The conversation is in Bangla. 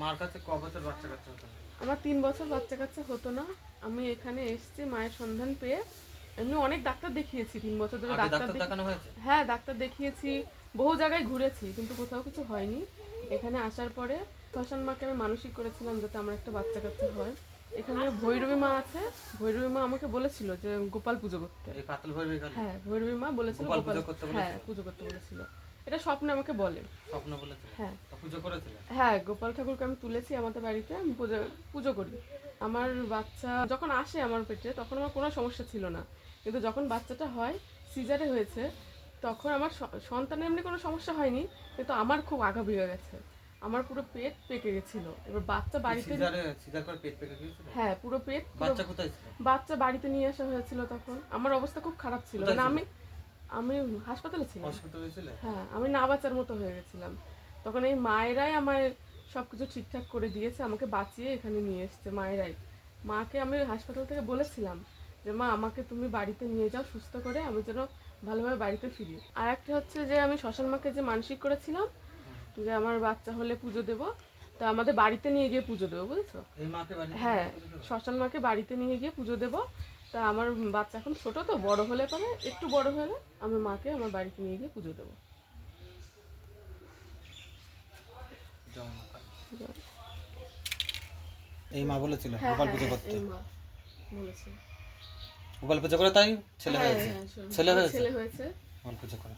মার কাছে ক বছর বাচ্চা কাচ্চা হতো? আমার তিন বছর বাচ্চা কাচ্চা হতো না। আমি এখানে এসেছি মায়ের সন্ধান পেয়ে। এমনি অনেক ডাক্তার দেখিয়েছি তিন বছর ধরে ডাক্তার ডাক্তার দেখানো হয়েছে? হ্যাঁ ডাক্তার দেখিয়েছি। বহু জায়গায় ঘুরেছি কিন্তু কোথাও কিছু হয়নি। এখানে আসার পরে শ্মশান মাকে আমি মানসিক করেছিলাম যাতে আমার একটা বাচ্চা কাচ্চা হয়। এখানে ভৈরবী মা আছে। ভৈরবী মা আমাকে বলেছিল যে গোপাল পুজো করতে। ভৈরবী হ্যাঁ ভৈরবী মা বলেছিল গোপাল হ্যাঁ পুজো করতে বলেছিল। এটা স্বপ্নে আমাকে বলে। স্বপ্ন হ্যাঁ। পুজো করেছিলে? হ্যাঁ গোপাল ঠাকুরকে আমি তুলেছি আমাদের বাড়িতে আমি পুজো পুজো করি। আমার বাচ্চা যখন আসে আমার পেটে তখন আমার কোনো সমস্যা ছিল না। কিন্তু যখন বাচ্চাটা হয় সিজারে হয়েছে তখন আমার সন্তানের এমনি কোনো সমস্যা হয়নি কিন্তু আমার খুব আগা বেড়ে গেছে। আমার পুরো পেট পেকে গেছিল। এবার বাচ্চা বাড়িতে হ্যাঁ পুরো পেট বাচ্চা কোথায় বাচ্চা বাড়িতে নিয়ে আসা হয়েছিল তখন। আমার অবস্থা খুব খারাপ ছিল। মানে ছিল? আমি আমি হাসপাতালে ছিলাম। হ্যাঁ আমি না বাঁচার মতো হয়ে গেছিলাম। তখন এই মায়েরাই আমার সব কিছু ঠিকঠাক করে দিয়েছে আমাকে বাঁচিয়ে এখানে নিয়ে এসছে মায়েরাই। মাকে আমি হাসপাতাল থেকে বলেছিলাম যে মা আমাকে তুমি বাড়িতে নিয়ে যাও সুস্থ করে আমি যেন ভালোভাবে বাড়িতে ফিরি। আর একটা হচ্ছে যে আমি শ্মশান মাকে যে মানসিক করেছিলাম যে আমার বাচ্চা হলে পুজো দেবো। তা আমাদের বাড়িতে নিয়ে গিয়ে পুজো দেবো বুঝেছ? হ্যাঁ শ্মশান মাকে বাড়িতে নিয়ে গিয়ে পুজো দেবো। তা আমার বাচ্চা এখন ছোট তো বড় হলে পরে একটু বড় হলে আমি মাকে আমার বাড়িতে নিয়ে গিয়ে পুজো দেবো। এই মা বলেছিল হ্যাঁ, গোপাল হ্যাঁ, পুজো করতে। গোপাল পুজো করে তাই? ছেলে হ্যাঁ, হয়েছে। হ্যাঁ, ছেলে হয়েছে? ছেলে হয়েছে। গোপাল পুজো করে।